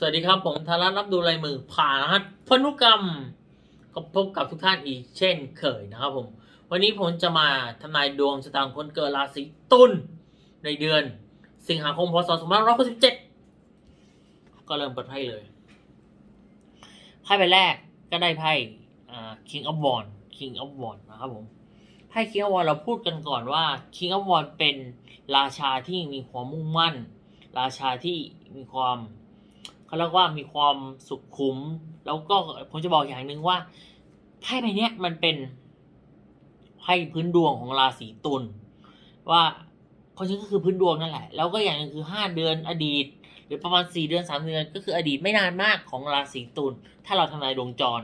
สวัสดีครับ ผมธารัตน์รับดูลายมือผ่านรหัสพันธุกรรมก็พบกับทุกท่านอีกเช่นเคยนะครับผม วันนี้ผมจะมาทำนายดวงชะตาของคนเกิดราศีตุลในเดือน สิงหาคมพศ2567ก็เริ่มเปิดไพ่เลยไพ่ใบแรกก็ได้ไพ่ King of Wands King of Wands นะครับผมไพ่ King of Wands เราพูดกันก่อนว่า King of Wands เป็นราชาที่มีความมุ่งมั่น ราชาที่มีความ เขาเรียกว่ามีความสุขุม แล้วก็ผมจะบอกอย่างหนึ่งว่าไพ่ใบนี้มันเป็นไพ่พื้นดวงของราศีตุลว่าคนจริงก็คือพื้นดวงนั่นแหละ แล้วก็อย่างหนึงคือห้าเดือนอดีต หรือประมาณสี่เดือนสามเดือน ก็คืออดีตไม่นานมากของราศีตุลถ้าเราทำนายดวงจร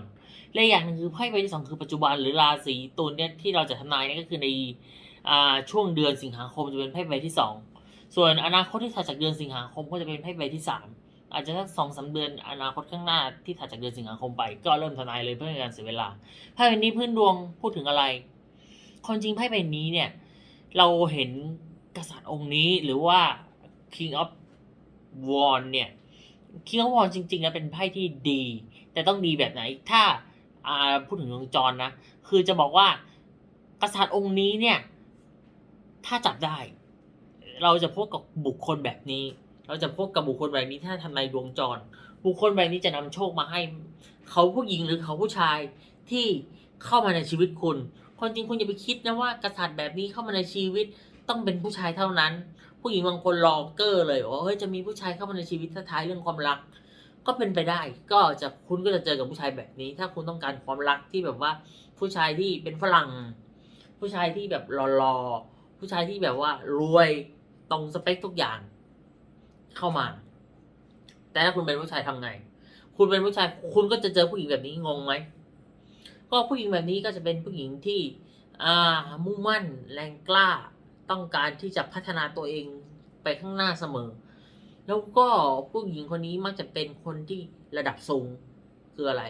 และอย่างหนึ่งคือไพ่ใบที่สองคือปัจจุบันหรือราศีตุลเนี่ยที่เราจะทำนายนี่ก็คือในอช่วงเดือนสิงหาคมจะเป็นไพ่ใบที่สองส่วนอนาคตที่ถัดจากเดือนสิงหาคมก็จะเป็นไพ่ใบที่สาม อาจจะสักสองสามเดือนอนาคตข้างหน้าที่ถัดจากเดือนสิงหาคมไป ก็เริ่มทนายเลยเพื่อให้การเสียเวลาไพ่ใบนี้พื้นดวงพูดถึงอะไรคนจริงไพ่ใบนี้เนี่ย เราเห็นกษัตริย์องค์นี้หรือว่า King of w a n เนี่ย King of w a n จริงๆแล้วเป็นไพ่ที่ดี แต่ต้องดีแบบไหน ถ้าพูดถึงดวงจรนะ คือจะบอกว่ากษัตริย์องค์นี้เนี่ย ถ้าจับได้ เราจะพบกับบุคคลแบบนี้ เราจะพบกับบุคคลแบบนี้ถ้าทำนดวงจร บุคคลแบบนี้จะนำโชคมาให้ เขาผู้หญิงหรือเขาผู้ชายที่เข้ามาในชีวิตคุณคนจริงคุณอย่าไปคิดนะว่ากษัตริย์แบบนี้เข้ามาในชีวิตต้องเป็นผู้ชายเท่านั้น ผู้หญิงบางคนรอเกอร์เลยว่าเฮ้ยจะมีผู้ชายเข้ามาในชีวิตท้าทายเรื่องความรัก ก็เป็นไปได้ ก็จะคุณก็จะเจอกับผู้ชายแบบนี้ ถ้าคุณต้องการความรักที่แบบว่าผู้ชายที่เป็นฝรั่ง ผู้ชายที่แบบหล่อๆผู้ชายที่แบบว่ารวยตรงสเปคทุกอย่าง เข้ามา แต่ถ้าคุณเป็นผู้ชายทำไง คุณเป็นผู้ชาย คุณก็จะเจอผู้หญิงแบบนี้งงไหม ก็ผู้หญิงแบบนี้ก็จะเป็นผู้หญิงที่อ่ามุ่งมั่นแรงกล้าต้องการที่จะพัฒนาตัวเองไปข้างหน้าเสมอ แล้วก็ผู้หญิงคนนี้มักจะเป็นคนที่ระดับสูงคืออะไร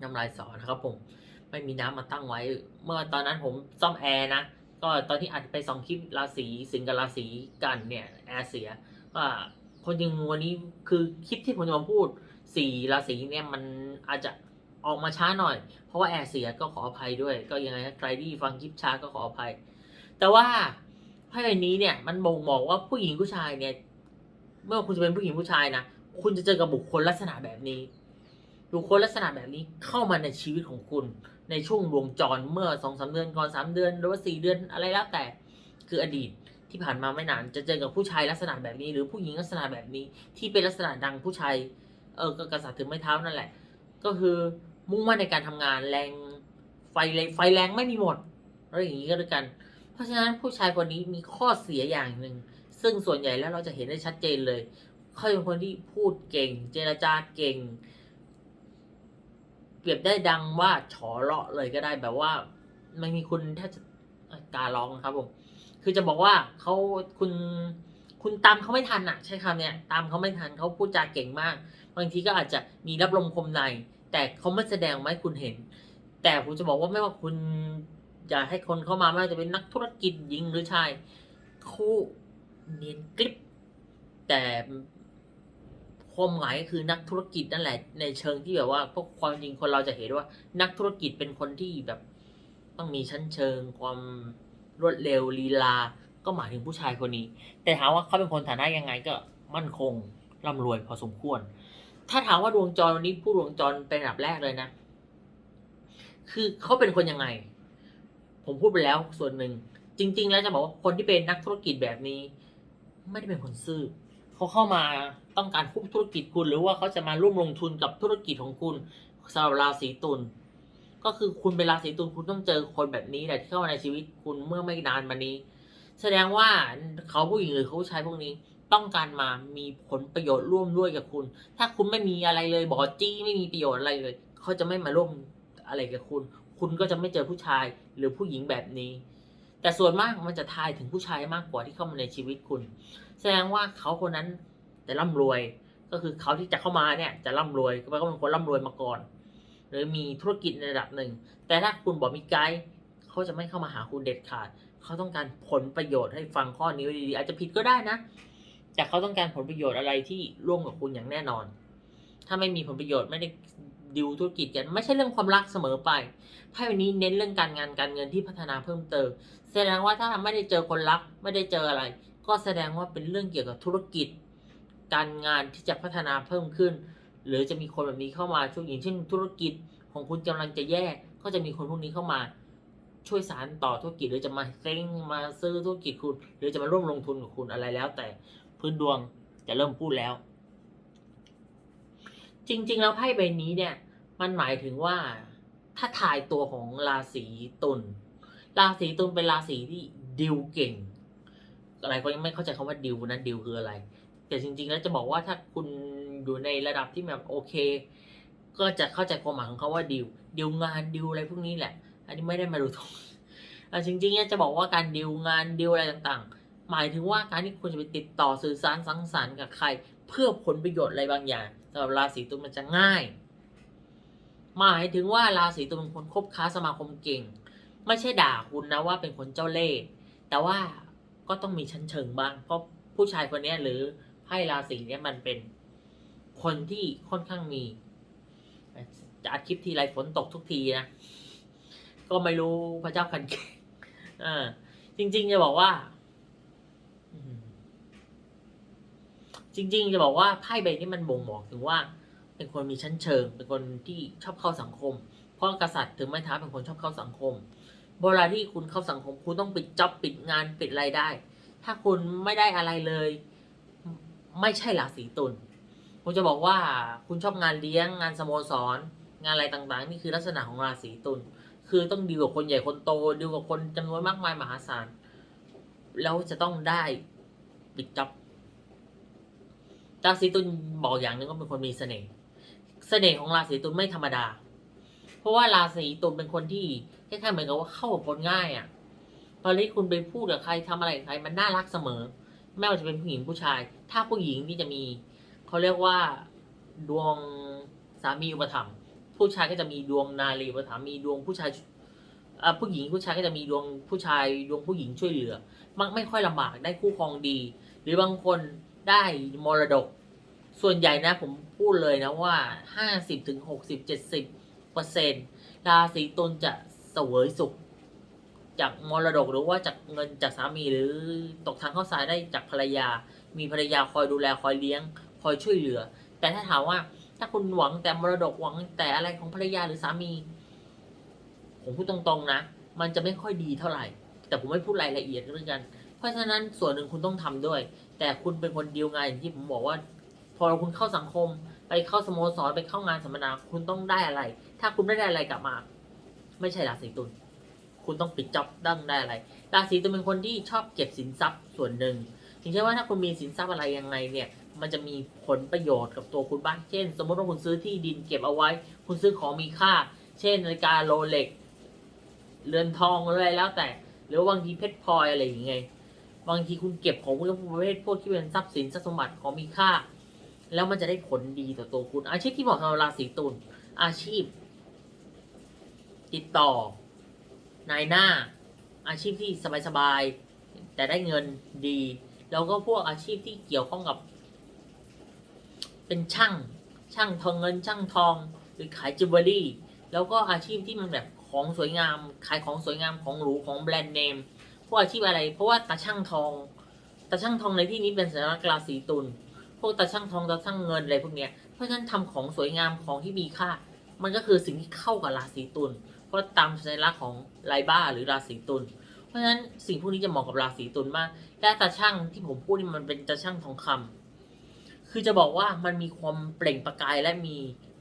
น้ำลายสอนะครับผม ไม่มีน้ำมาตั้งไว้ เมื่อตอนนั้นผมซ่อมแอร์นะ ก็ตอนที่อัดไปสองคลิปราศีสิงห์กับราศีกันเนี่ยแอร์เสียก็คนจริงวันนี้คือคลิปที่ผมจะมาพูดสี่ราศีเนี่ยมันอาจจะออกมาช้าหน่อย เพราะว่าแอร์เสียก็ขออภัยด้วย ก็ยังไงใครที่ฟังคลิปช้าก็ขออภัย แต่ว่าไพ่ใบนี้เนี่ยมันบ่งบอกว่าผู้หญิงผู้ชายเนี่ยไม่ว่าคุณจะเป็นผู้หญิงผู้ชายนะคุณจะเจอกับบุคคลลักษณะแบบนี้ บุคคลลักษณะแบบนี้เข้ามาในชีวิตของคุณ ในช่วงวงจรเมื่อสองสาเดือนก่อนสามเดือน หรือว่าสี่เดือนอะไรแล้วแต่คืออดีตที่ผ่านมาไม่นานจะเจอกับผู้ชายลักษณะแบบนี้ หรือผู้หญิงลักษณะแบบนี้ ที่เป็นลักษณะดังผู้ชายเออก็กษัตริย์ถือไม้เท้านั่นแหละ ก็คือมุ่งมั่นในการทำงานแรงไฟแรงไฟแรงไม่มีหมดแล้วอย่างนี้ก็ด้วยกัน เพราะฉะนั้นผู้ชายคนนี้มีข้อเสียอย่างหนึ่งซึ่งส่วนใหญ่แล้วเราจะเห็นได้ชัดเจนเลย เขาเป็นคนที่พูดเก่ง เจรจาเก่ง เปรียบได้ดังว่าฉอเลาะเลยก็ได้แบบว่าไม่มีคุณแทบจะการร้องครับผมคือจะบอกว่าเขาคุณคุณตามเขาไม่ทันอะใช้คำเนี้ยตามเขาไม่ทันเขาพูดจาเก่งมาก บางทีก็อาจจะมีรับลมคมใน แต่เขาไม่แสดงมาให้คุณเห็น แต่ผมจะบอกว่าไม่ว่าคุณอยากให้คนเข้ามาไม่ว่าจะเป็นนักธุรกิจหญิงหรือชายเขาเนียนกริบแต่ ความหมายก็คือนักธุรกิจนั่นแหละ ในเชิงที่แบบว่าพวกความจริงคนเราจะเห็นว่า นักธุรกิจเป็นคนที่แบบ ต้องมีชั้นเชิง ความรวดเร็วลีลา ก็หมายถึงผู้ชายคนนี้ แต่ถามว่าเขาเป็นคนฐานะยังไงก็มั่นคงร่ำรวยพอสมควร ถ้าถามว่าดวงจรวันนี้ผู้ดวงจรเป็นอันดับแรกเลยนะ คือเขาเป็นคนยังไง ผมพูดไปแล้วส่วนหนึ่งจริง ๆ แล้วจะบอกว่าคนที่เป็นนักธุรกิจแบบนี้ ไม่ได้เป็นคนซื่อ เขาเข้ามาต้องการคุบธุรกิจคุณ หรือว่าเขาจะมาร่วมลงทุนกับธุรกิจของคุณสำหรับราศีตุลก็คือคุณเป็นราศีตุลคุณต้องเจอคนแบบนี้แหละที่เข้ามาในชีวิตคุณเมื่อไม่นานมานี้ แสดงว่าเขาผู้หญิงหรือเขาผู้ชายพวกนี้ต้องการมามีผลประโยชน์ร่วมด้วยกับคุณ ถ้าคุณไม่มีอะไรเลยบอจี้ไม่มีประโยชน์อะไรเลย เขาจะไม่มาร่วมอะไรกับคุณ คุณก็จะไม่เจอผู้ชายหรือผู้หญิงแบบนี้ แต่ส่วนมากมันจะทายถึงผู้ชายมากกว่าที่เข้ามาในชีวิตคุณ แสดงว่าเขาคนนั้นจะร่ำรวย ก็คือเขาที่จะเข้ามาเนี่ยจะร่ำรวยก็แปลว่าเป็นคนร่ำรวยมาก่อน หรือมีธุรกิจในระดับหนึ่ง แต่ถ้าคุณบอกมีไกด์เขาจะไม่เข้ามาหาคุณเด็ดขาด เขาต้องการผลประโยชน์ให้ฟังข้อนี้ดีๆ อาจจะผิดก็ได้นะ แต่เขาต้องการผลประโยชน์อะไรที่ร่วมกับคุณอย่างแน่นอน ถ้าไม่มีผลประโยชน์ไม่ได้ดิวธุรกิจกันไม่ใช่เรื่องความรักเสมอไปไพ่วันนี้เน้นเรื่องการงานการเงินที่พัฒนาเพิ่มเติม แสดงว่าถ้าไม่ได้เจอคนรัก ไม่ได้เจออะไร ก็แสดงว่าเป็นเรื่องเกี่ยวกับธุรกิจ การงานที่จะพัฒนาเพิ่มขึ้น หรือจะมีคนแบบนี้เข้ามาช่วยอย่างเช่น ธุรกิจของคุณกำลังจะแย่ ก็จะมีคนพวกนี้เข้ามาช่วยสารต่อธุรกิจหรือจะมาเซ้งมาซื้อธุรกิจคุณ หรือจะมาร่วมลงทุนกับคุณอะไรแล้ว แต่พื้นดวงจะเริ่มพูดแล้ว จริง ๆ แล้วไพ่ใบนี้เนี่ย มันหมายถึงว่าถ้าถ่ายตัวของราศีตุล ราศีตุลเป็นราศีที่ดิวเก่ง อะไรก็ยังไม่เข้าใจคำว่าดิวนะดิวคืออะไร แต่จริง ๆ แล้วจะบอกว่าถ้าคุณอยู่ในระดับที่แบบโอเค ก็จะเข้าใจความหมายของเขาว่าดิวดิวงานดิวอะไรพวกนี้แหละ อันนี้ไม่ได้มาดูตรงอ่จริงๆเนี่ยจะบอกว่าการดิวงานดิวอะไรต่างๆ หมายถึงว่าการที่คุณจะไปติดต่อสื่อสารสังสรรค์กับใคร เพื่อผลประโยชน์อะไรบางอย่างสำหรับราศีตุลมันจะง่าย หมายถึงว่าราศีตุลเป็นคนคบค้าสมาคมเก่ง ไม่ใช่ด่าคุณนะว่าเป็นคนเจ้าเล่ห์แต่ว่าก็ต้องมีชั้นเชิงบ้าง เพราะผู้ชายคนนี้หรือไพ่ราศีนี้มันเป็นคนที่ค่อนข้างมีจะอัดคลิปทีไรฝนตกทุกทีนะ ก็ไม่รู้พระเจ้าคันเกงอ่าจริง ๆ จะบอกว่าจริง ๆ จะบอกว่าไพ่ใบนี้มันบ่งบอกถึงว่า เป็นคนมีชั้นเชิง เป็นคนที่ชอบเข้าสังคม เพราะกษัตริย์ถึงไม่ท้าเป็นคนชอบเข้าสังคม เวลาที่คุณเข้าสังคมคุณต้องปิดจ็อบปิดงานปิดรายได้ ถ้าคุณไม่ได้อะไรเลย ไม่ใช่ราศีตุลผมจะบอกว่าคุณชอบงานเลี้ยงงานสโมสรงานอะไรต่างๆ นี่คือลักษณะของราศีตุลคือต้องดีลกับคนใหญ่คนโตดีลกับคนจำนวนมากมายมหาศาลแล้วจะต้องได้ปิดจ็อบราศีตุลบอกอย่างหนึงว่าเป็นคนมีเสน่ห์เสน่ห์ของราศีตุลไม่ธรรมดา ราะว่าราศีตุลเป็นคนที่คล้ายๆเหมือนกับว่าเข้ากับคนง่ายอะ่ะตอนที่คุณไปพูดกับใครทำอะไรกับใครมันน่ารักเสมอ ไม่ว่าจะเป็นผู้หญิงผู้ชาย ถ้าผู้หญิงที่จะมีเขาเรียกว่าดวงสามีอุปถัมภ์ผู้ชายก็จะมีดวงนารีอุปถัมภ์มีดวงผู้ชายผู้หญิงผู้ชายก็จะมีดวงผู้ชายดวงผู้หญิงช่วยเหลือ มักไม่ค่อยลำบากได้คู่ครองดี หรือบางคนได้มรดก ส่วนใหญ่นะผมพูดเลยนะว่าห้าสิบถึงหกสิบเจ็ดสิบ เปอร์เซ็นราศีตุลจะเสวยสุข จากมรดกหรือว่าจากเงินจากสามีหรือตกทางเข้าสายได้จากภรรยา มีภรรยาคอยดูแลคอยเลี้ยง คอยช่วยเหลือ แต่ถ้าถามว่าถ้าคุณหวังแต่มรดกหวังแต่อะไรของภรรยาหรือสามี ผมพูดตรงๆนะ มันจะไม่ค่อยดีเท่าไหร่ แต่ผมไม่พูดรายละเอียดเรื่องกัน เพราะฉะนั้นส่วนหนึ่งคุณต้องทำด้วย แต่คุณเป็นคนดีลงานอย่างที่ผมบอกว่า พอคุณเข้าสังคม ไปเข้าสโมสรไปเข้างานสัมมนาคุณต้องได้อะไร ถ้าคุณไม่ได้อะไรกลับมา ไม่ใช่ราศีตุลคุณต้องปิดจ็อบดั้งได้อะไรราศีตุลเป็นคนที่ชอบเก็บสินทรัพย์ส่วนหนึ่งถึงเช่นว่าถ้าคุณมีสินทรัพย์อะไรยังไงเนี่ย มันจะมีผลประโยชน์กับตัวคุณบ้างเช่น สมมติว่าคุณซื้อที่ดินเก็บเอาไว้ คุณซื้อของมีค่า เช่นนาฬิกาโรเล็กเรือนทองอะไรแล้วแต่ หรือว่าบางทีเพชรพลอยอะไรอย่างเงี้ยบางทีคุณเก็บของพวกประเภทพวกที่เป็นทรัพย์สินทรัพย์สมบัติของมีค่า แล้วมันจะได้ผลดีต่อตัวคุณ อาชีพที่เหมาะสำหรับราศีตุลอาชีพ ติดต่อ นายหน้า อาชีพที่สบายๆ แต่ได้เงินดี แล้วก็พวกอาชีพที่เกี่ยวข้องกับ เป็นช่าง ช่างทองเงิน ช่างทอง หรือขายจิวเวลรี่ แล้วก็อาชีพที่มันแบบของสวยงาม ขายของสวยงามของหรูของแบรนด์เนม พวกอาชีพอะไร เพราะว่าตาช่างทอง ตาช่างทองในที่นี้เป็นสัญลักษณ์ราศีตุล พวกตาช่างทองตาช่างเงินอะไรพวกเนี้ย เพราะฉะนั้นทำของสวยงามของที่มีค่า มันก็คือสิ่งที่เข้ากับราศีตุล เพราะตามสัญลักษณ์ของไลบ้าหรือราศีตุล เพราะฉะนั้นสิ่งพวกนี้จะเหมาะกับราศีตุลมาก และตาช่างที่ผมพูดนี่มันเป็นตาช่างทองคำคือจะบอกว่ามันมีความเปล่งประกายและมี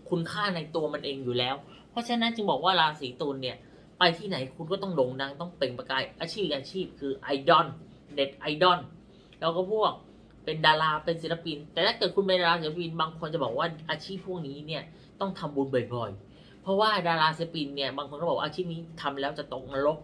คุณค่าในตัวมันเองอยู่แล้ว เพราะฉะนั้นจึงบอกว่าราศีตุลเนี่ยไปที่ไหนคุณก็ต้องโด่งดังต้องเปล่งประกายอาชีพอาชีพคือไอดอลเน็ตไอดอลแล้วก็พวกเป็นดาราเป็นศิลปิน แต่ถ้าเกิดคุณเป็นดาราศิลปินบางคนจะบอกว่าอาชีพพวกนี้เนี่ยต้องทำบุญบ่อยๆ เพราะว่าดาราศิลปินเนี่ยบางคนก็บอกว่าอาชีพนี้ทำแล้วจะตกนรก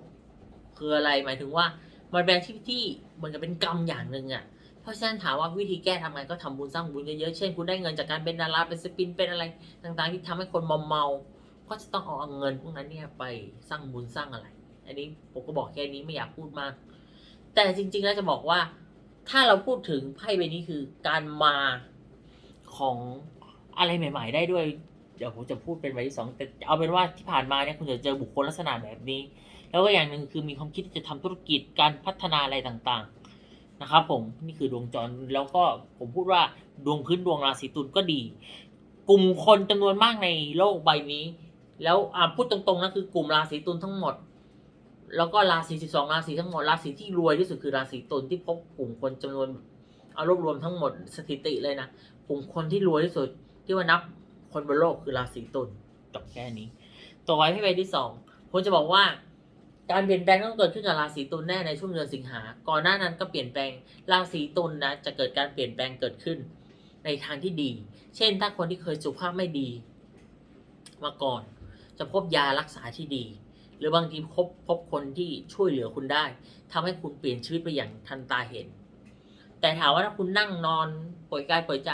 คืออะไรหมายถึงว่ามันเป็นอาชีพที่เหมือนกับเป็นกรรมอย่างหนึ่งอะเพราะฉะนั้นถามว่าวิธีแก้ทำไงก็ทำบุญสร้างบุญเยอะๆเช่นคุณได้เงินจากการเป็นดาราเป็นศิลปินเป็นอะไรต่างๆ ที่ทำให้คนมอมเมาก็จะต้องเอาเงินพวกนั้นเนี่ยไปสร้างบุญสร้างอะไร อันนี้ผมก็บอกแค่นี้ไม่อยากพูดมาก แต่จริงๆแล้วจะบอกว่า ถ้าเราพูดถึงไพ่ใบนี้คือการมาของอะไรใหม่ ๆ ได้ด้วย เดี๋ยวผมจะพูดเป็นใบที่สองแต่เอาเป็นว่าที่ผ่านมาเนี่ยคุณจะเจอบุคคลลักษณะแบบนี้ แล้วก็อย่างหนึ่งคือมีความคิดที่จะทำธุรกิจการพัฒนาอะไรต่างๆนะครับผมนี่คือดวงจรแล้วก็ผมพูดว่าดวงพื้นดวงราศีตุลก็ดี กลุ่มคนจำนวนมากในโลกใบนี้ แล้วอ่าพูดตรงๆนะคือกลุ่มราศีตุลทั้งหมด แล้วก็ราศี12ราศีทั้งหมดราศีที่รวยที่สุดคือราศีตุลที่พบกลุ่มคนจำนวนเอารวบรวมทั้งหมดสถิติเลยนะกลุ่มคนที่รวยที่สุดที่ว่านับ คนบนโลกคือราศีตุลจบแค่นี้ตัวไว้ให้ใบที่สองผมจะบอกว่าการเปลี่ยนแปลงต้องเกิดขึ้นกับราศีตุลแน่ในช่วงเดือนสิงหา ก่อนหน้านั้นก็เปลี่ยนแปลงราศีตุลนะจะเกิดการเปลี่ยนแปลงเกิดขึ้น ในทางที่ดี เช่น ถ้าคนที่เคยสุขภาพไม่ดี มาก่อน จะพบยารักษาที่ดี หรือบางทีพบพบคนที่ช่วยเหลือคุณได้ทำให้คุณเปลี่ยนชีวิตไปอย่างทันตาเห็น แต่ถามว่าถ้าคุณนั่งนอนปล่อยกายปล่อยใจ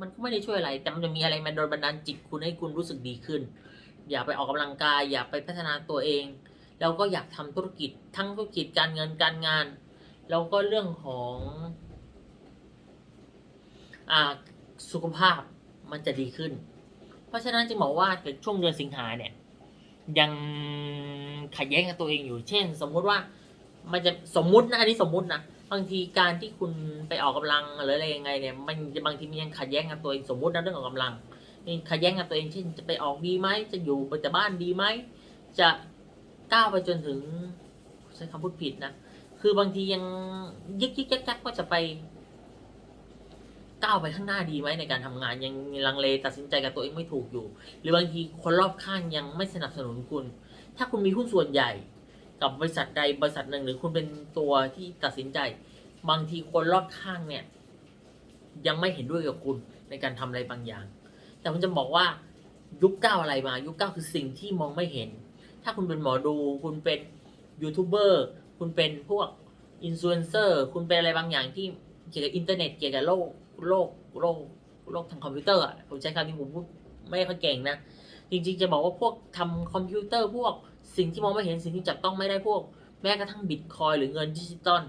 มันก็ไม่ได้ช่วยอะไร แต่มันจะมีอะไรมาโดนบันดาลจิตคุณให้คุณรู้สึกดีขึ้น อย่าไปออกกำลังกาย อย่าไปพัฒนาตัวเอง แล้วก็อยากทำธุรกิจทั้งธุรกิจการเงินการงาน แล้วก็เรื่องของอ่าสุขภาพมันจะดีขึ้น เพราะฉะนั้นจึงบอกว่าในช่วงเดือนสิงหาเนี่ย ยังขัดแย้งกับตัวเองอยู่ เช่น สมมุติว่ามันจะสมมุตินะอันนี้สมมุตินะ บางทีการที่คุณไปออกกำลังหรืออะไรยังไงเนี่ยมันบางทีมันยังขัดแย้งกับตัวเองสมมตินะเรื่องออกกำลังนี่ขัดแย้งกับตัวเองเช่นจะไปออกดีไหมจะอยู่แต่บ้านดีไหมจะก้าวไปจนถึงใช้คำพูดผิดนะคือบางทียังยึกยึกยักยักว่าจะไปก้าวไปข้างหน้าดีไหมในการทำงานยังลังเลตัดสินใจกับตัวเองไม่ถูกอยู่ หรือบางทีคนรอบข้างยังไม่สนับสนุนคุณ ถ้าคุณมีหุ้นส่วนใหญ่ กับบริษัทใดบริษัทหนึ่ง หรือคุณเป็นตัวที่ตัดสินใจ บางทีคนรอบข้างเนี่ย ยังไม่เห็นด้วยกับคุณในการทำอะไรบางอย่าง แต่ผมจะบอกว่ายุคเก้าอะไรมา ยุคเก้าคือสิ่งที่มองไม่เห็น ถ้าคุณเป็นหมอดู คุณเป็นยูทูบเบอร์คุณเป็นพวกอินฟลูเอนเซอร์คุณเป็นอะไรบางอย่างที่เกี่ยวกับอินเทอร์เน็ตเกี่ยวกับโลกโลกโลกโลกทางคอมพิวเตอร์อะผมใช้คำที่ผมพูดไม่ค่อยเก่งนะ จริงๆจะบอกว่าพวกทำคอมพิวเตอร์พวก สิ่งที่มองไม่เห็นสิ่งที่จับต้องไม่ได้พวก แม้กระทั่งบิตคอยหรือเงินดิจิตอล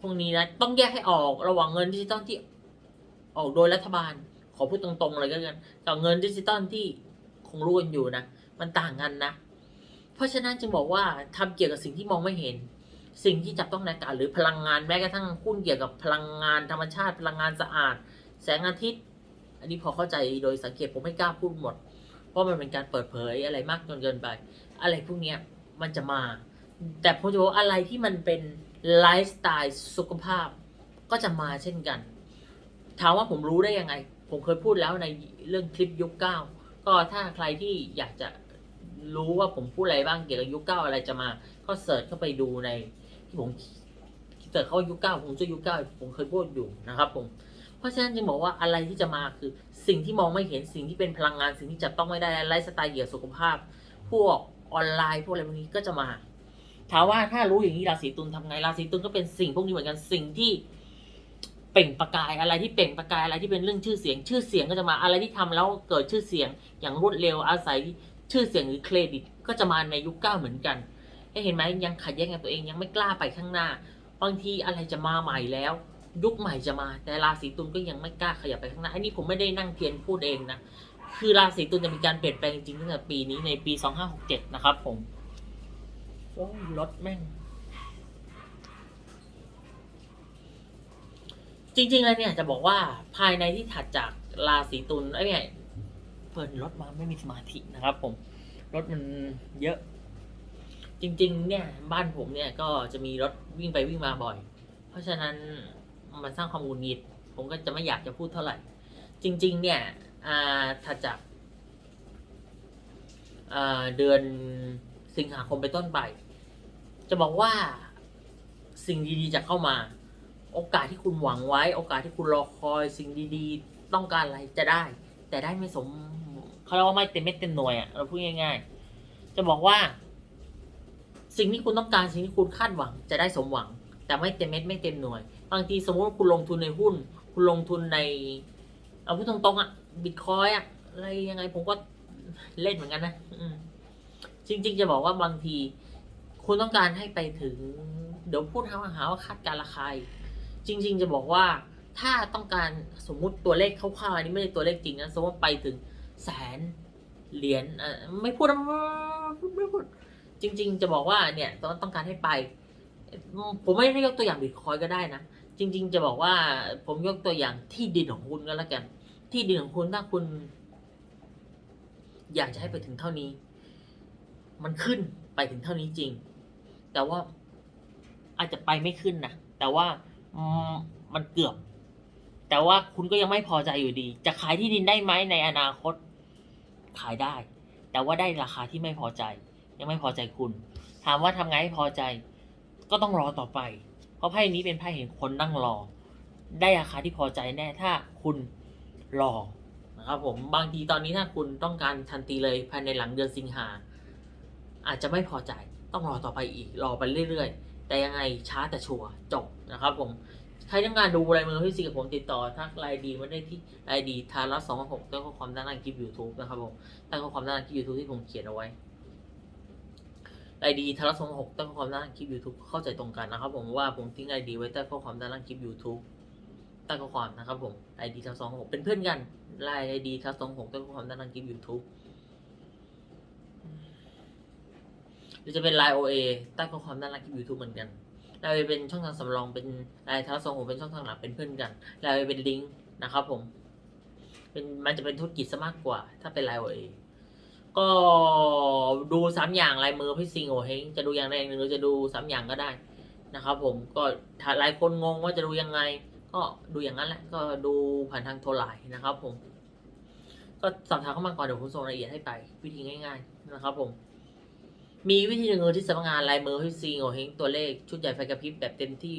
พวกนี้นะต้องแยกให้ออกระหว่างเงินดิจิตอลที่ออกโดยรัฐบาล ขอพูดตรงๆเลยก็กันกับเงินดิจิตอลที่คงรู้กันอยู่นะมันต่างกันนะ เพราะฉะนั้นจึงบอกว่าทำเกี่ยวกับสิ่งที่มองไม่เห็น สิ่งที่จับต้องในอากาศหรือพลังงานแม้กระทั่งหุ้นเกี่ยวกับพลังงานธรรมชาติ พลังงานสะอาด แสงอาทิตย์ อันนี้พอเข้าใจโดยสังเกตผมไม่กล้าพูดหมด เพราะมันเป็นการเปิดเผยอะไรมากจนเกินไป อะไรพวกเนี้ยมันจะมา แต่ผมจะบอกว่าอะไรที่มันเป็นไลฟ์สไตล์สุขภาพก็จะมาเช่นกัน ถามว่าผมรู้ได้ยังไง ผมเคยพูดแล้วในเรื่องคลิปยุคเก้าก็ถ้าใครที่อยากจะรู้ว่าผมพูดอะไรบ้างเกี่ยวกับยุคเก้าอะไรจะมา ก็เสิร์ชเข้าไปดูในที่ผมเสิร์ชเข้ายุคเก้าผมจะยุคเก้าผมเคยพูดอยู่นะครับ ผม เพราะฉะนั้นจึงบอกว่าอะไรที่จะมาคือสิ่งที่มองไม่เห็นสิ่งที่เป็นพลังงานสิ่งที่จับต้องไม่ได้ไลฟ์สไตล์เกี่ยวกับสุขภาพ พวก ออนไลน์พวกอะไรพวกนี้ก็จะมา ถามว่าถ้ารู้อย่างนี้ราศีตุลทำไงราศีตุลก็เป็นสิ่งพวกนี้เหมือนกันสิ่งที่เปล่งประกายอะไรที่เปล่งประกายอะไรที่เป็นเรื่องชื่อเสียง ชื่อเสียงก็จะมาอะไรที่ทำแล้วเกิดชื่อเสียงอย่างรวดเร็วอาศัยชื่อเสียงหรือเครดิตก็จะมาในยุคเก้าเหมือนกันเห็นไหมยังขัดแย้งกับตัวเองยังไม่กล้าไปข้างหน้า บางทีอะไรจะมาใหม่แล้ว ยุคใหม่จะมา แต่ราศีตุลก็ยังไม่กล้าขยับไปข้างหน้าอันนี้ผมไม่ได้นั่งเทียนพูดเองนะ คือราศีตุลจะมีการเปลี่ยนแปลงจริงๆตั้งแต่ปีนี้ในปี 2567 นะครับผมโอ้รถแม่ง จริงๆ แล้วเนี่ยจะบอกว่าภายในที่ถัดจากราศีตุลไอ้เนี่ยเปิดรถมาไม่มีสมาธินะครับ ผม รถมันเยอะ จริง ๆ เนี่ย บ้านผมเนี่ยก็จะมีรถวิ่งไปวิ่งมาบ่อย เพราะฉะนั้นมันสร้างความหงุดหงิด ผมก็จะไม่อยากจะพูดเท่าไหร่ จริง ๆ เนี่ย อ่าถัดจากอ่าเดือนสิงหาคมไปต้นไป จะบอกว่าสิ่งดีๆจะเข้ามา โอกาสที่คุณหวังไว้ โอกาสที่คุณรอคอยสิ่งดีๆ ต้องการอะไรจะได้ แต่ได้ไม่สมเขาเรียกว่าไม่เต็มเม็ดเต็มหน่วยอะเราพูดง่าย ๆ จะบอกว่า สิ่งที่คุณต้องการสิ่งที่คุณคาดหวัง จะได้สมหวัง แต่ไม่เต็มเม็ดไม่เต็มหน่วย บางทีสมมติว่าคุณลงทุนในหุ้น คุณลงทุนในเอาพูดตรงๆอะ บิตคอยอะอะไรยังไงผมก็เล่นเหมือนกันนะจริง ๆ จะบอกว่าบางที คุณต้องการให้ไปถึง เดี๋ยวพูดหาว่าหาว่าคาดการราคาจริง ๆ จะบอกว่าถ้าต้องการสมมุติตัวเลขคร่าวๆอันนี้ไม่ได้ตัวเลขจริงนะสมมติว่าไปถึงแสนเหรียญอะไม่พูดไม่พูดจริง ๆ จะบอกว่าเนี่ยต้องต้องการให้ไป ผมไม่ได้ยกตัวอย่างบิตคอยก็ได้นะจริง ๆ จะบอกว่าผมยกตัวอย่างที่ดินของคุณก็แล้วกัน ที่ดินของคุณถ้าคุณ อยากจะให้ไปถึงเท่านี้ มันขึ้นไปถึงเท่านี้จริง แต่ว่าอาจจะไปไม่ขึ้นนะแต่ว่ามมันเกือบ แต่ว่าคุณก็ยังไม่พอใจอยู่ดี จะขายที่ดินได้ไหมในอนาคต ขายได้ แต่ว่าได้ราคาที่ไม่พอใจ ยังไม่พอใจคุณ ถามว่าทำไงให้พอใจ ก็ต้องรอต่อไป เพราะไพ่นี้เป็นไพ่เห็นคนนั่งรอ ได้ราคาที่พอใจแน่ถ้าคุณ รอนะครับผมบางทีตอนนี้ถ้าคุณต้องการทันทีเลยภายในหลังเดือนสิงหาอาจจะไม่พอใจต้องรอต่อไปอีกรอไปเรื่อยๆ แต่ยังไงช้าแต่ชัวร์จบนะครับผมใครต้องการดูลายมือพี่ซีกับผมติดต่อทักไลน์ดีมาได้ที่ไลน์ดีทารัสสองหกใต้ข้อความด้านล่างคลิปยูทูบนะครับผมใต้ข้อความด้านล่างคลิปยูทูบที่ผมเขียนเอาไว้ไลน์ดีทารัสสองหกใต้ข้อความด้านล่างคลิปยูทูบเข้าใจตรงกันนะครับผมว่าผมทิ้งไลน์ดีไว้ใต้ข้อความด้านล่างคลิปยูทูบ ใต้ข้อความนะครับผมไลดีทั้งสองหกเป็นเพื่อนกันไลน์ดีทั้งสองหกใต้ข้อความด้านล่างคลิปยูทูบหรือจะเป็นไลน์โอเอใต้ข้อความด้านล่างคลิปยูทูบเหมือนกันเราเป็นช่องทางสำรองเป็นรายท้าสองผมเป็นช่องทางหลักเป็นเพื่อนกันเราเป็นลิงก์นะครับผมเป็นมันจะเป็นธุรกิจซะมากกว่า ถ้าเป็นรายเอก็ดูสามอย่างลายมือพี่ซิงโอเฮงจะดูอย่างใดอย่างหนึ่งหรือจะดูสามอย่างก็ได้นะครับผมก็ถ้าหลายคนงงว่าจะดูยังไง ก็ดูอย่างนั้นแหละก็ดูผ่านทางโทรไลน์นะครับ ผม ก็สอบถามเข้ามาก่อนเดี๋ยวผมส่งรายละเอียดให้ไป วิธีง่าย ๆ นะครับ ผม มีวิธีหนึ่งที่สำนักงานลายมือพี่ซีโงเฮงตัวเลขชุดใหญ่ไฟกระพริบแบบเต็มที่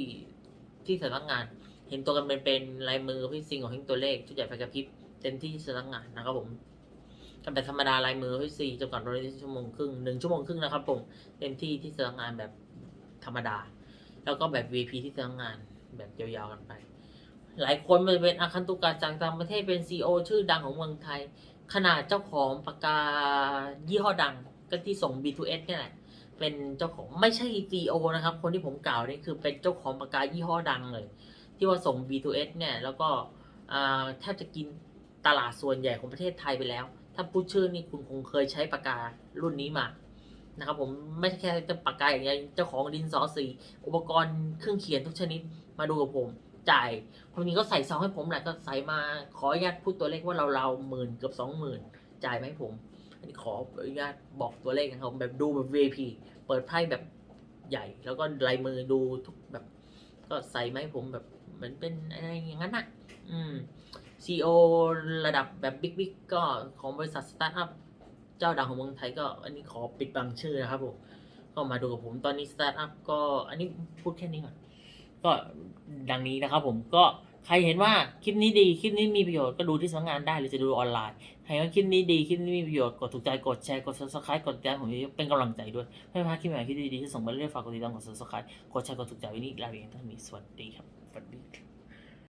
ที่สำนักงาน เห็นตัวกันเป็นเป็นลายมือพี่ซีโงเฮงตัวเลขชุดใหญ่ไฟกระพริบเต็มที่สำนักงานนะครับ ผมกับแบบธรรมดาลายมือพี่ซีจำกัดบริเวณชั่วโมงครึ่งหนึ่งชั่วโมงครึ่งนะครับ ผมเต็มที่ที่สำนักงานแบบธรรมดา แล้วก็แบบ VP ที่สำนักงานแบบยาวๆกันไป หลายคนมันเป็นอาคันตุกาจากต่างประเทศเป็นซีอชื่อดังของเมืองไทย ขนาดเจ้าของปากกายี่ห้อดังก็ที่ส่ง B2S เนี่ยแหละเป็นเจ้าของไม่ใช่ CEO นะครับ คนที่ผมกล่าวนี่คือเป็นเจ้าของปากกายี่ห้อดังเลย ที่ว่าส่ง B2S เนี่ยแล้วก็อ่าแทบจะกินตลาดส่วนใหญ่ของประเทศไทยไปแล้ว ถ้าพูดชื่อนี่คุณคงเคยใช้ปากการุ่นนี้มานะครับผมไม่ใช่แค่เจ้าปากกาอย่างเดียวเจ้าของดินสอสีอุปกรณ์เครื่องเขียนทุกชนิดมาดูกับผม จ่ายคนนี้ก็ใส่ซองให้ผมแหละก็ใส่มาขออนุญาตพูดตัวเลขว่าเราเราหมื่นเกือบสองหมื่นจ่ายไหมผม อันนี้ขออนุญาตบอกตัวเลขนะครับแบบดูแบบ VIP เปิดไพ่แบบใหญ่ แล้วก็ลายมือดูทุกแบบ ก็ใส่ไหมผมแบบเหมือนเป็นอะไรอย่างนั้นอะ อืม CEO ระดับแบบบิ๊กบิ๊กก็ของบริษัทสตาร์ทอัพเจ้าดังของเมืองไทยก็อันนี้ขอปิดบังชื่อนะครับผมก็มาดูกับผมตอนนี้สตาร์ทอัพก็อันนี้พูดแค่นี้ก่อน ก็ดังนี้นะครับผมก็ใครเห็นว่าคลิปนี้ดีคลิปนี้มีประโยชน์ก็ดูที่สำนักงานได้หรือจะดูออนไลน์ใครว่าคลิปนี้ดีคลิปนี้มีประโยชน์กดถูกใจกดแชร์กด subscribe กดติดตามผมเป็นกำลังใจด้วยไม่พลาดคลิปใหม่คลิปดีๆที่ส่งมาเรื่อยๆฝากกดติดตามกด subscribe กดแชร์กดถูกใจวันนี้ลาไปก่อนท่านมีสวัสดีครับสวัสดีครับ